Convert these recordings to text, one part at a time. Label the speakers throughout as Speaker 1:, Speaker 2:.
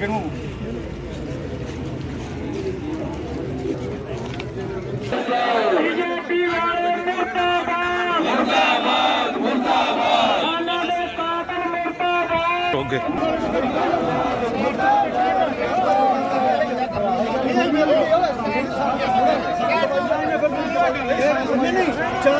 Speaker 1: ਅੱਗੇ ਨੂੰ।
Speaker 2: ਬੀਜੇਪੀ ਵਾਲੇ ਮੁਰਦਾਬਾਦ। ਮੁਰਦਾਬਾਦ ਮੁਰਦਾਬਾਦ। ਉਹਨਾਂ ਦੇ ਕਾਤਲ ਮੁਰਦਾਬਾਦ।
Speaker 3: ਹੋ ਗਏ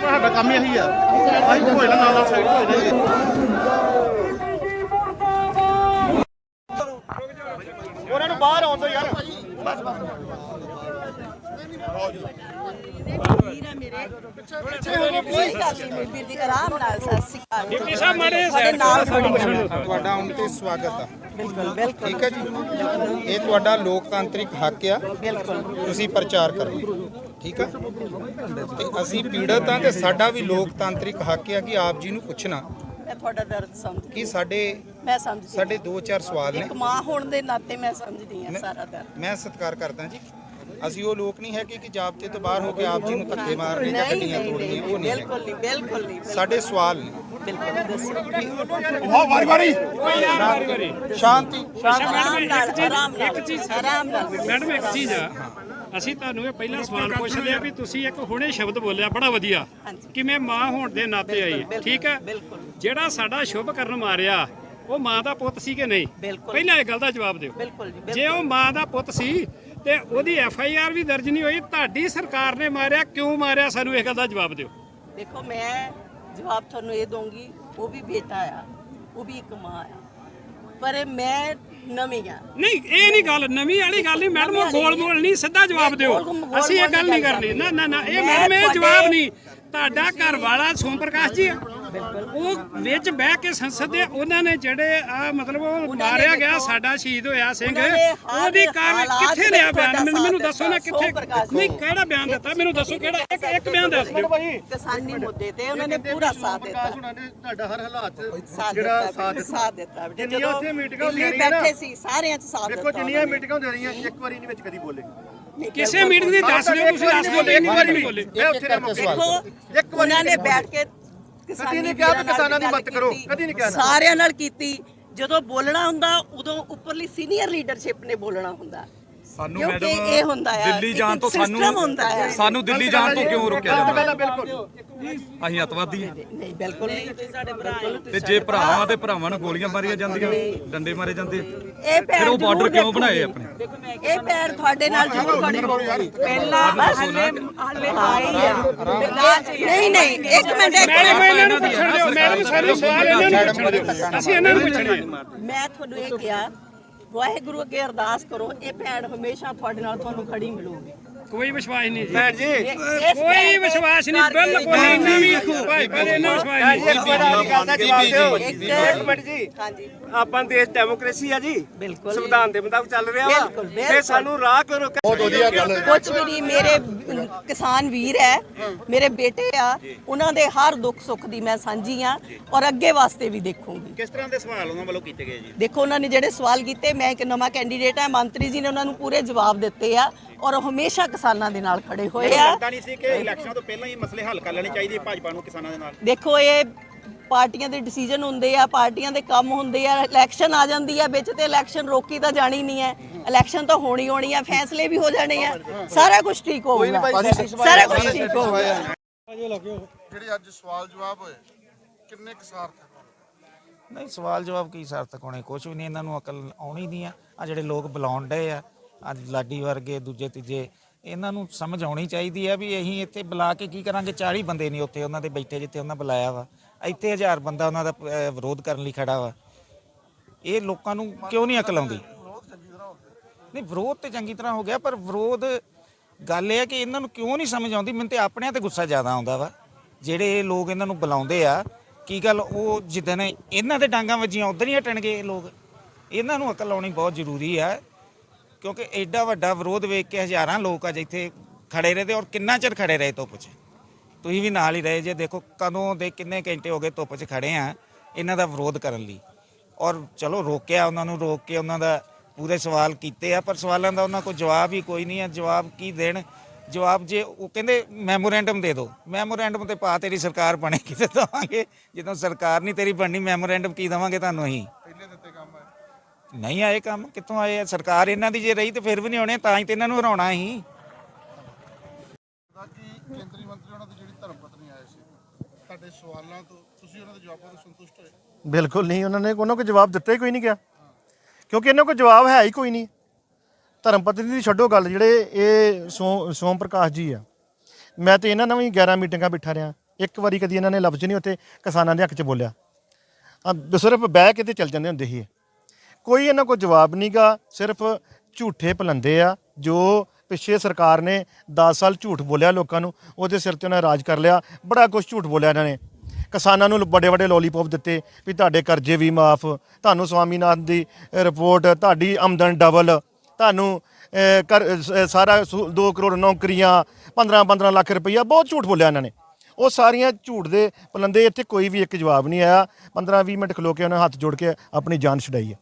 Speaker 1: ਸਾਡਾ ਕੰਮ ਇਹੀ ਆ। ਅਸੀਂ ਹੋਏ ਨਾ ਨਾਲ ਨਾਲ ਸਾਈਡ ਹੋਏ ਨੇ ਉਹਨਾਂ ਨੂੰ ਬਾਹਰ ਆਉਣ ਦਿਓ ਯਾਰ
Speaker 4: ਵੀਰ ਹੈ ਮੇਰੇ ਕੋਈ ਗੱਲ ਨਹੀਂ ਮੇਰੀ ਵੀਰ ਦੀ ਆਰਾਮ ਨਾਲ। ਸਤਿ ਸ਼੍ਰੀ ਅਕਾਲ ਡਿਪਟੀ ਸਾਹਿਬ ਮਾਰੇ ਸਾਡੇ ਨਾਲ ਖੜੀ ਹੈ।
Speaker 5: ਤੁਹਾਡਾ ਹੁਣ ਤੇ ਸਵਾਗਤ ਆ।
Speaker 4: ਬਿਲਕੁਲ ਬਿਲਕੁਲ।
Speaker 5: ਠੀਕ ਹੈ ਜੀ? ਇਹ ਤੁਹਾਡਾ ਲੋਕਤਾਂਤਰਿਕ ਹੱਕ ਆ।
Speaker 4: ਬਿਲਕੁਲ।
Speaker 5: ਤੁਸੀਂ ਪ੍ਰਚਾਰ ਕਰੋ। ਠੀਕ ਆ? ਤੇ ਅਸੀਂ ਪੀੜਤ ਆ ਤੇ ਸਾਡਾ ਵੀ ਲੋਕਤਾਂਤਰਿਕ ਹੱਕ ਆ ਕਿ ਆਪ ਜੀ ਨੂੰ ਪੁੱਛਣਾ।
Speaker 4: ਮੈਂ ਤੁਹਾਡਾ ਦਰਦ ਸਮਝਦੀ
Speaker 5: ਕਿ ਸਾਡੇ
Speaker 4: ਮੈਂ ਸਮਝਦੀ
Speaker 5: ਸਾਡੇ ਦੋ ਚਾਰ ਸਵਾਲ ਨੇ?
Speaker 4: ਇੱਕ ਮਾਂ ਹੋਣ ਦੇ ਨਾਤੇ ਮੈਂ ਸਮਝਦੀ ਹਾਂ ਸਾਰਾ ਦਰਦ।
Speaker 5: ਮੈਂ ਸਤਿਕਾਰ ਕਰਦਾ ਜੀ। ਅਸੀਂ ਉਹ ਲੋਕ ਨਹੀਂ ਹੈ ਕਿ ਕਿ ਜਾਬਤੇ ਤੋਂ ਬਾਹਰ ਹੋ ਕੇ ਆਪ ਜੀ ਨੂੰ ਧੱਕੇ ਮਾਰਨੇ ਜਾਂ ਗੱਡੀਆਂ ਤੋੜਨੀਆਂ ਉਹ ਨਹੀਂ
Speaker 4: ਬਿਲਕੁਲ ਨਹੀਂ ਬਿਲਕੁਲ ਨਹੀਂ
Speaker 5: ਸਾਡੇ ਸਵਾਲ ਨੇ।
Speaker 4: ਬਿਲਕੁਲ ਦੱਸੋ।
Speaker 1: ਵਾਹ ਵਾਰੀ ਵਾਰੀ।
Speaker 5: ਸ਼ਾਂਤੀ
Speaker 4: ਨਾਲ ਆਰਾਮ ਨਾਲ ਆਰਾਮ ਨਾਲ।
Speaker 6: ਮੈਡਮ ਇੱਕ ਚੀਜ਼ ਆ। ਅਸੀਂ ਤੁਹਾਨੂੰ ਇਹ ਪਹਿਲਾ ਸਵਾਲ ਪੁੱਛਦੇ ਆ ਵੀ ਤੁਸੀਂ ਇੱਕ ਹੁਣੇ ਸ਼ਬਦ ਬੋਲਿਆ ਬੜਾ ਵਧੀਆ।
Speaker 4: ਹਾਂਜੀ।
Speaker 6: ਕਿ ਮੈਂ ਹੋਣ ਦੇ ਨਾਤੇ ਆਈ। ਠੀਕ ਹੈ। ਜਿਹੜਾ ਸਾਡਾ ਸ਼ੁਭ ਕਰਨ ਮਾਰਿਆ ਉਹ ਮਾਂ ਦਾ ਪੁੱਤ ਸੀ ਕਿ ਨਹੀਂ। ਪਹਿਲਾਂ ਇਹ ਗੱਲ ਦਾ ਜਵਾਬ ਦਿਓ।
Speaker 4: ਜੀ
Speaker 6: ਉਹ ਮਾਂ ਦਾ ਪੁੱਤ ਸੀ ਤੇ ਉਹਦੀ ਐਫ ਆਈ ਆਰ ਵੀ ਦਰਜ ਨਹੀਂ ਹੋਈ ਤੁਹਾਡੀ ਸਰਕਾਰ ਨੇ ਮਾਰਿਆ ਕਿਉਂ ਮਾਰਿਆ? ਸਾਨੂੰ ਇਹ ਗੱਲ ਦਾ ਜਵਾਬ ਦਿਓ।
Speaker 4: ਦੇਖੋ ਮੈਂ ਜਵਾਬ ਤੁਹਾਨੂੰ ਇਹ ਦਊਂਗੀ ਉਹ ਵੀ ਬੇਟਾ ਆ ਉਹ ਵੀ ਇੱਕ ਮਾਂ ਆ। ਪਰ ਮੈਂ ਨਵੀਂ
Speaker 6: ਨਹੀਂ ਇਹ ਨਹੀਂ ਗੱਲ ਨਵੀਂ ਵਾਲੀ ਗੱਲ ਨਹੀਂ ਮੈਡਮ ਉਹ ਗੋਲ ਮੋਲ ਨਹੀਂ ਸਿੱਧਾ ਜਵਾਬ ਦਿਓ। ਅਸੀਂ ਇਹ ਗੱਲ ਨਹੀਂ ਕਰਨੀ। ਨਾ ਨਾ ਨਾ ਇਹ ਮੈਡਮ ਇਹ ਜਵਾਬ ਨਹੀਂ। ਤੁਹਾਡਾ ਘਰ ਵਾਲਾ ਸੋਮ ਪ੍ਰਕਾਸ਼ ਜੀ ਆ। ਉਹ ਵਿੱਚ ਬਹਿ ਕੇ ਸੰਸਦ ਦੇ ਉਹਨਾਂ ਨੇ ਜਿਹੜੇ ਆ ਮਤਲਬ ਉਹ ਮਾਰਿਆ ਗਿਆ
Speaker 4: ਦੇਖੋ,
Speaker 6: ਸਾਡਾ ਸ਼ਹੀਦ ਹੋਇਆ ਸਿੰਘ। ਉਹਦੀ ਕਾਰ
Speaker 4: ਹਾਲਾਤ
Speaker 6: ਕਿੱਥੇ ਲਿਆ ਬਿਆਨ? ਮੈਨੂੰ ਦੱਸੋ ਨਾ ਕਿੱਥੇ ਨਹੀਂ। ਕਿਹੜਾ ਬਿਆਨ ਦਿੱਤਾ? ਮੈਨੂੰ ਦੱਸੋ ਕਿਹੜਾ ਇੱਕ ਇੱਕ ਬਿਆਨ ਦੱਸ ਦਿਓ।
Speaker 4: ਕਿਸਾਨੀ ਮੁੱਦੇ ਤੇ ਉਹਨਾਂ ਨੇ ਪੂਰਾ ਸਾਥ ਦਿੱਤਾ।
Speaker 1: ਉਹਨਾਂ ਨੇ ਤੁਹਾਡਾ ਹਰ ਹਾਲਾਤ ਜਿਹੜਾ
Speaker 4: ਦਿੱਤਾ
Speaker 1: ਸਾਥ
Speaker 4: ਦਿੱਤਾ।
Speaker 1: ਜਿੰਨੀਆਂ
Speaker 4: ਜਦੋਂ
Speaker 1: ਉੱਥੇ ਮੀਟਿੰਗਾਂ ਹੁੰਦੀਆਂ ਰਹੀਆਂ ਨਾ,
Speaker 4: ਬੈਠੇ ਸੀ ਸਾਰਿਆਂ ਚ ਸਾਥ
Speaker 1: ਦੇਖੋ
Speaker 4: ਦਿੱਤਾ
Speaker 1: ਜਿੰਨੀਆਂ
Speaker 4: ਉਹਨਾਂ ਨੇ।
Speaker 1: ਮੀਟਿੰਗਾਂ ਹੁੰਦੀਆਂ ਰਹੀਆਂ ਇੱਕ ਵਾਰੀ ਨਹੀਂ ਵਿੱਚ ਕਦੀ ਬੋਲੇ।
Speaker 6: ਕਿਸੇ। ਮੀਟਿੰਗ ਦੀ ਦੱਸ ਦਿਓ ਤੁਸੀਂ ਦੱਸ ਦਿਓ ਇੱਕ ਵਾਰੀ ਨਹੀਂ ਬੋਲੇ।
Speaker 1: ਮੈਂ ਉੱਥੇ ਦਾ ਮੌਕੇ
Speaker 4: ਦੇਖੋ
Speaker 1: ਇੱਕ ਵਾਰੀ
Speaker 4: ਉਹਨਾਂ ਨੇ
Speaker 1: ਨਹੀਂ
Speaker 4: ਬੈਠ ਕੇ ਕਿਸਾਨੀ
Speaker 1: ਨਹੀਂ ਕਿਹਾ ਵੀ ਕਿਸਾਨਾਂ ਦੀ ਮਦਦ ਕਰੋ, ਕਦੀ ਨਹੀਂ ਕਿਹਾ।
Speaker 4: ਸਾਰਿਆਂ ਨਾਲ ਕੀਤੀ ਜਦੋਂ ਬੋਲਣਾ ਹੁੰਦਾ ਉਦੋਂ ਉੱਪਰਲੀ ਸੀਨੀਅਰ ਲੀਡਰਸ਼ਿਪ ਨੇ ਬੋਲਣਾ ਹੁੰਦਾ
Speaker 3: ਸਾਨੂੰ
Speaker 4: ਕਿਉਂਕਿ
Speaker 3: ਮੈਡਮ
Speaker 4: ਇਹ ਹੁੰਦਾ ਆ
Speaker 3: ਦਿੱਲੀ ਜਾਣ ਤੋਂ
Speaker 4: system
Speaker 3: ਸਾਨੂੰ
Speaker 4: ਹੁੰਦਾ ਆ।
Speaker 3: ਸਾਨੂੰ ਦਿੱਲੀ ਜਾਣ ਤੋਂ ਕਿਉਂ ਰੋਕਿਆ ਜਾਂਦਾ?
Speaker 1: ਆ ਬਿਲਕੁਲ
Speaker 3: ਅਸੀਂ ਅਤਵਾਦੀ ਹਾਂ
Speaker 4: ਨਹੀਂ ਬਿਲਕੁਲ ਨਹੀਂ।
Speaker 3: ਤੇ ਜੇ ਭਰਾਵਾਂ ਤੇ ਭਰਾਵਾਂ ਨੂੰ ਗੋਲੀਆਂ ਮਾਰੀਆਂ ਜਾਂਦੀਆਂ ਡੰਡੇ ਮਾਰੇ ਜਾਂਦੇ
Speaker 4: ਇਹ ਪੈਰ
Speaker 3: ਫਿਰ ਉਹ
Speaker 4: ਜ਼ਰੂਰ
Speaker 3: ਬਾਰਡਰ ਕਿਉਂ
Speaker 4: ਦੇਖੂਗੀ।
Speaker 3: ਬਣਾਏ ਆਪਣੇ
Speaker 4: ਇਹ ਪੈਰ ਤੁਹਾਡੇ ਨਾਲ ਜ਼ਰੂਰ ਖੜੀ ਹੋਊਗੀ ਪਹਿਲਾਂ ਬਸ ਹਲੇ ਹਲੇ ਆਈ ਆ। ਨਹੀਂ ਨਹੀਂ ਇੱਕ ਮਿੰਟ ਇੱਕ
Speaker 6: ਮੈਡਮ
Speaker 4: ਮਿੰਟ।
Speaker 6: ਇਹਨਾਂ ਨੂੰ ਪੁੱਛਣ ਦਿਓ ਮੈਡਮ ਸਾਨੂੰ ਸਵਾਲ ਇਹਨਾਂ ਨੂੰ ਪੁੱਛਣ ਦਿਓ। ਅਸੀਂ ਇਹਨਾਂ ਨੂੰ ਪੁੱਛਣੇ ਆ।
Speaker 4: ਮੈਂ ਤੁਹਾਨੂੰ ਇਹ ਕਿਹਾ ਵਾਹਿਗੁਰੂ ਅੱਗੇ ਅਰਦਾਸ ਕਰੋ ਇਹ ਭੈਣ ਹਮੇਸ਼ਾ ਤੁਹਾਡੇ ਨਾਲ ਤੁਹਾਨੂੰ ਖੜੀ ਮਿਲੂਗੀ।
Speaker 6: ਕੋਈ ਵਿਸ਼ਵਾਸ ਨਹੀਂ ਜੀ।
Speaker 1: ਭੈਣ ਜੀ।
Speaker 6: ਕੋਈ ਵਿਸ਼ਵਾਸ ਨਹੀਂ ਬਿਲਕੁਲ ਨਹੀਂ ਇਹਨਾਂ ਵੀ ਭਾਈ ਭਾਈ ਇਹਨਾਂ ਵਿਸ਼ਵਾਸ ਨਹੀਂ।
Speaker 1: ਇੱਕ ਵਾਰੀ ਗੱਲ ਦਾ ਜਵਾਬ ਦਿਓ
Speaker 4: ਇੱਕ
Speaker 1: ਮਿੰਟ ਜੀ।
Speaker 4: ਹਾਂਜੀ।
Speaker 7: ਆਪਾਂ ਦੇਸ਼ ਡੈਮੋਕ੍ਰੇਸੀ ਆ ਜੀ।
Speaker 4: ਬਿਲਕੁਲ
Speaker 7: ਸੰਵਿਧਾਨ ਦੇ ਮੁਤਾਬਕ ਚੱਲ ਰਿਹਾ ਵਾ। ਤੇ ਸਾਨੂੰ ਰਾਹ ਕਿਉਂ ਰੋਕਿਆ?
Speaker 1: ਬਹੁਤ ਵਧੀਆ ਗੱਲ
Speaker 4: ਕੁਝ ਵੀ ਨਹੀਂ ਮੇਰੇ ਕਿਸਾਨ ਵੀਰ ਹੈ ਮੇਰੇ ਬੇਟੇ ਆ ਉਹਨਾਂ ਦੇ ਹਰ ਦੁੱਖ ਸੁੱਖ ਦੀ ਮੈਂ ਸਾਂਝੀ ਆ ਔਰ ਅੱਗੇ ਵਾਸਤੇ ਵੀ ਦੇਖੂੰਗੀ।
Speaker 8: ਕਿਸ ਤਰ੍ਹਾਂ ਦੇ ਸਵਾਲ ਉਹਨਾਂ ਵੱਲੋਂ ਕੀਤੇ ਗਏ ਜੀ?
Speaker 4: ਦੇਖੋ ਉਹਨਾਂ ਨੇ ਜਿਹੜੇ ਸਵਾਲ ਕੀਤੇ ਮੈਂ ਇੱਕ ਨਵਾਂ ਕੈਂਡੀਡੇਟ ਹਾਂ ਮੰਤਰੀ ਜੀ ਨੇ ਉਹਨਾਂ ਨੂੰ ਪੂਰੇ ਜਵਾਬ ਦਿੱਤੇ ਆ। ਔਰ ਉਹ ਹਮੇਸ਼ਾ ਕਿਸਾਨਾਂ ਦੇ ਨਾਲ ਖੜੇ ਹੋਏ ਆ।
Speaker 8: ਲੱਗਦਾ ਨਹੀਂ ਸੀ ਕਿ ਇਲੈਕਸ਼ਨਾਂ ਤੋਂ ਪਹਿਲਾਂ ਹੀ ਮਸਲੇ ਹੱਲ ਕਰ ਲੈਣੇ ਚਾਹੀਦੇ ਭਾਜਪਾ ਨੂੰ ਕਿਸਾਨਾਂ ਦੇ ਨਾਲ।
Speaker 4: ਦੇਖੋ ਇਹ ਪਾਰਟੀਆਂ ਦੇ ਡਿਸੀਜਨ ਹੁੰਦੇ ਆ ਪਾਰਟੀਆਂ ਦੇ ਕੰਮ ਹੁੰਦੇ ਆ ਇਲੈਕਸ਼ਨ ਆ ਜਾਂਦੀ ਆ ਵਿੱਚ ਤੇ ਇਲੈਕਸ਼ਨ ਰੋਕੀ ਤਾਂ ਜਾਣੀ ਨਹੀਂ ਹੈ। ਇਲੈਕਸ਼ਨ ਤਾਂ ਹੋਣੀ ਹੋਣੀ ਆ ਫੈਸਲੇ ਵੀ ਹੋ ਜਾਣੇ ਆ। ਸਾਰਾ ਕੁਝ ਠੀਕ ਹੋਊਗਾ। ਸਾਰਾ ਕੁਝ ਠੀਕ ਹੋਊਗਾ।
Speaker 1: ਜਿਹੜੇ ਅੱਜ ਸਵਾਲ ਜਵਾਬ ਹੋਏ ਕਿੰਨੇ ਕੁ ਸਾਰਥਕ
Speaker 9: ਨਹੀਂ ਸਵਾਲ ਜਵਾਬ ਕੀ ਸਾਰਥਕ ਹੋਣੇ? ਕੁਝ ਵੀ ਨਹੀਂ ਇਹਨਾਂ ਨੂੰ ਅਕਲ ਆਉਣੀ ਨਹੀਂ ਆ। ਆ ਜਿਹੜੇ ਲੋਕ ਬੁਲਾਉਣ ਡਏ ਆ ਅੱਜ ਲਾਡੀ ਵਰਗੇ ਦੂਜੇ ਤੀਜੇ ਇਹਨਾਂ ਨੂੰ ਸਮਝ ਆਉਣੀ ਚਾਹੀਦੀ ਆ ਵੀ ਅਸੀਂ ਇੱਥੇ ਬੁਲਾ ਕੇ ਕੀ ਕਰਾਂਗੇ? 40 ਬੰਦੇ ਨਹੀਂ ਉੱਥੇ ਉਹਨਾਂ ਦੇ ਬੈਠੇ ਜਿੱਥੇ ਉਹਨਾਂ ਬੁਲਾਇਆ ਵਾ। ਇੱਥੇ ਹਜ਼ਾਰ ਬੰਦਾ ਉਹਨਾਂ ਦਾ ਅਹ, ਵਿਰੋਧ ਕਰਨ ਲਈ ਖੜਾ ਵਾ। ਇਹ ਲੋਕਾਂ ਨੂੰ ਕਿਉਂ ਨਹੀਂ ਅਕਲ ਆਉਂਦੀ? ਨਹੀਂ ਵਿਰੋਧ ਤੇ ਚੰਗੀ ਤਰ੍ਹਾਂ ਹੋ ਗਿਆ ਪਰ ਵਿਰੋਧ ਗੱਲ ਇਹ ਹੈ ਕਿ ਇਹਨਾਂ ਨੂੰ ਕਿਉਂ ਨਹੀਂ ਸਮਝ ਆਉਂਦੀ? ਮੈਨੂੰ ਤੇ ਆਪਣਿਆਂ ਤੇ ਗੁੱਸਾ ਜ਼ਿਆਦਾ ਆਉਂਦਾ ਵਾ। ਜਿਹੜੇ ਇਹ ਲੋਕ ਇਹਨਾਂ ਨੂੰ ਬੁਲਾਉਂਦੇ ਆ ਕੀ ਗੱਲ ਉਹ ਜਿੱਦਣ ਇਹਨਾਂ ਦੇ ਡਾਂਗਾਂ ਵੱਜੀਆਂ ਉਧਰ ਹੀ ਹਟਣਗੇ ਇਹ ਲੋਕ। ਇਹਨਾਂ ਨੂੰ ਅਕਲ ਆਉਣੀ ਬਹੁਤ ਜ਼ਰੂਰੀ ਆ। ਕਿਉਂਕਿ ਐਡਾ ਵੱਡਾ ਵਿਰੋਧ ਵੇਖ ਕੇ ਹਜ਼ਾਰਾਂ ਲੋਕ ਅੱਜ ਇੱਥੇ ਖੜੇ ਰਹੇ ਤੇ ਔਰ ਕਿੰਨਾ ਚਿਰ ਖੜੇ ਰਹੇ ਧੁੱਪ 'ਚ? ਤੁਸੀਂ ਵੀ ਨਾਲ ਹੀ ਰਹੇ ਜੇ, ਦੇਖੋ ਕਦੋਂ ਦੇ ਕਿੰਨੇ ਘੰਟੇ ਹੋ ਗਏ ਧੁੱਪ 'ਚ ਖੜੇ ਆ, ਇਹਨਾਂ ਦਾ ਵਿਰੋਧ ਕਰਨ ਲਈ। ਔਰ ਚਲੋ ਰੋਕਿਆ ਉਹਨਾਂ ਨੂੰ, ਰੋਕ ਕੇ ਉਹਨਾਂ ਦਾ ਪੂਰੇ ਸਵਾਲ ਕੀਤੇ ਆ, ਪਰ ਸਵਾਲਾਂ ਦਾ ਉਹਨਾਂ ਕੋਲ ਜਵਾਬ ਹੀ ਕੋਈ ਨਹੀਂ ਆ। ਜਵਾਬ ਕੀ ਦੇਣ? ਜਵਾਬ ਜੇ ਉਹ ਕਹਿੰਦੇ ਮੈਮੋਰੈਂਡਮ ਦੇ ਦਿਓ ਮੈਮੋਰੈਂਡਮ ਤੇ ਪਾ ਤੇਰੀ ਸਰਕਾਰ ਬਣੇ ਕਿਤੇ ਦਵਾਂਗੇ। ਜਦੋਂ ਸਰਕਾਰ ਨਹੀਂ ਤੇਰੀ ਬਣਨੀ, ਮੈਮੋਰੈਂਡਮ ਕੀ ਦਵਾਂਗੇ ਤੁਹਾਨੂੰ ਅਸੀਂ? ਨਹੀਂ ਆਏ ਕੰਮ ਕਿੱਥੋਂ ਆਏ ਆ? ਸਰਕਾਰ ਇਹਨਾਂ ਦੀ ਜੇ ਰਹੀ ਤੇ ਫਿਰ ਵੀ ਨਹੀਂ ਹੋਣੇ ਤਾਂ ਹੀ ਤੇ ਇਹਨਾਂ ਨੂੰ ਹਰਾਉਣਾ ਸੀ
Speaker 1: ਦਾ ਕਿ ਕੇਂਦਰੀ ਮੰਤਰੀ ਉਹਨਾਂ ਦੀ ਜਿਹੜੀ ਧਰਮ ਪਤਨੀ ਆਏ ਸੀ ਤੁਹਾਡੇ ਸਵਾਲਾਂ ਤੋਂ ਤੁਸੀਂ ਉਹਨਾਂ ਦੇ ਜਵਾਬਾਂ ਤੋਂ ਸੰਤੁਸ਼ਟ ਹੋਏ?
Speaker 10: ਬਿਲਕੁਲ ਨਹੀਂ ਉਹਨਾਂ ਨੇ ਉਹਨਾਂ ਕੋਈ ਜਵਾਬ ਦਿੱਤਾ ਹੀ ਕੋਈ ਨਹੀਂ ਗਿਆ। ਕਿਉਂਕਿ ਇਹਨਾਂ ਕੋਲ ਜਵਾਬ ਹੈ ਹੀ ਕੋਈ ਨਹੀਂ। ਧਰਮ ਪਤਨੀ ਦੀ ਛੱਡੋ ਗੱਲ ਜਿਹੜੇ ਇਹ ਸੋ ਸੋਮ ਪ੍ਰਕਾਸ਼ ਜੀ ਆ। ਮੈਂ ਤੇ ਇਹਨਾਂ ਨਾਲ ਵੀ 11 ਮੀਟਿੰਗਾਂ ਬਿਠਾ ਰਿਆਂ ਇੱਕ ਵਾਰੀ ਕਦੀ ਇਹਨਾਂ ਨੇ ਲਫ਼ਜ਼ ਨਹੀਂ ਉੱਥੇ ਕਿਸਾਨਾਂ ਦੇ ਹੱਕ 'ਚ ਬੋਲਿਆ। ਆ ਸਿਰਫ ਬਹਿ ਕੇ ਤੇ ਚੱਲ ਜਾਂਦੇ ਹੁੰਦੇ ਸੀ ਇਹ। ਕੋਈ ਇਹਨਾਂ ਕੋਲ ਜਵਾਬ ਨਹੀਂਗਾ ਸਿਰਫ ਝੂਠੇ ਪਲੰਦੇ ਆ ਜੋ ਪਿੱਛੇ ਸਰਕਾਰ ਨੇ 10 ਸਾਲ ਝੂਠ ਬੋਲਿਆ ਲੋਕਾਂ ਨੂੰ ਉਹਦੇ ਸਿਰ ਤੇ ਉਹਨਾਂ ਰਾਜ ਕਰ ਲਿਆ ਬੜਾ ਕੁਝ ਝੂਠ ਬੋਲਿਆ ਇਹਨਾਂ ਨੇ। ਕਿਸਾਨਾਂ ਨੂੰ ਵੱਡੇ ਵੱਡੇ ਲੋਲੀਪੌਪ ਦਿੱਤੇ ਵੀ ਤੁਹਾਡੇ ਕਰਜ਼ੇ ਵੀ ਮਾਫ ਤੁਹਾਨੂੰ ਸਵਾਮੀਨਾਥਨ ਦੀ ਰਿਪੋਰਟ ਤੁਹਾਡੀ ਆਮਦਨ ਡਬਲ ਤੁਹਾਨੂੰ ਕਰ ਅਹ, ਸਾਰਾ 2 ਕਰੋੜ ਨੌਕਰੀਆਂ 15 15 ਲੱਖ ਰੁਪਈਆ ਬਹੁਤ ਝੂਠ ਬੋਲਿਆ ਇਹਨਾਂ ਨੇ। ਉਹ ਸਾਰੀਆਂ ਝੂਠ ਦੇ ਪਲੰਦੇ ਇੱਥੇ ਕੋਈ ਵੀ ਇੱਕ ਜਵਾਬ ਨਹੀਂ ਆਇਆ। 15 20 ਮਿੰਟ ਖਲੋ ਕੇ ਉਹਨਾਂ ਹੱਥ ਜੋੜ ਕੇ ਆਪਣੀ ਜਾਨ ਛਡਾਈ ਹੈ।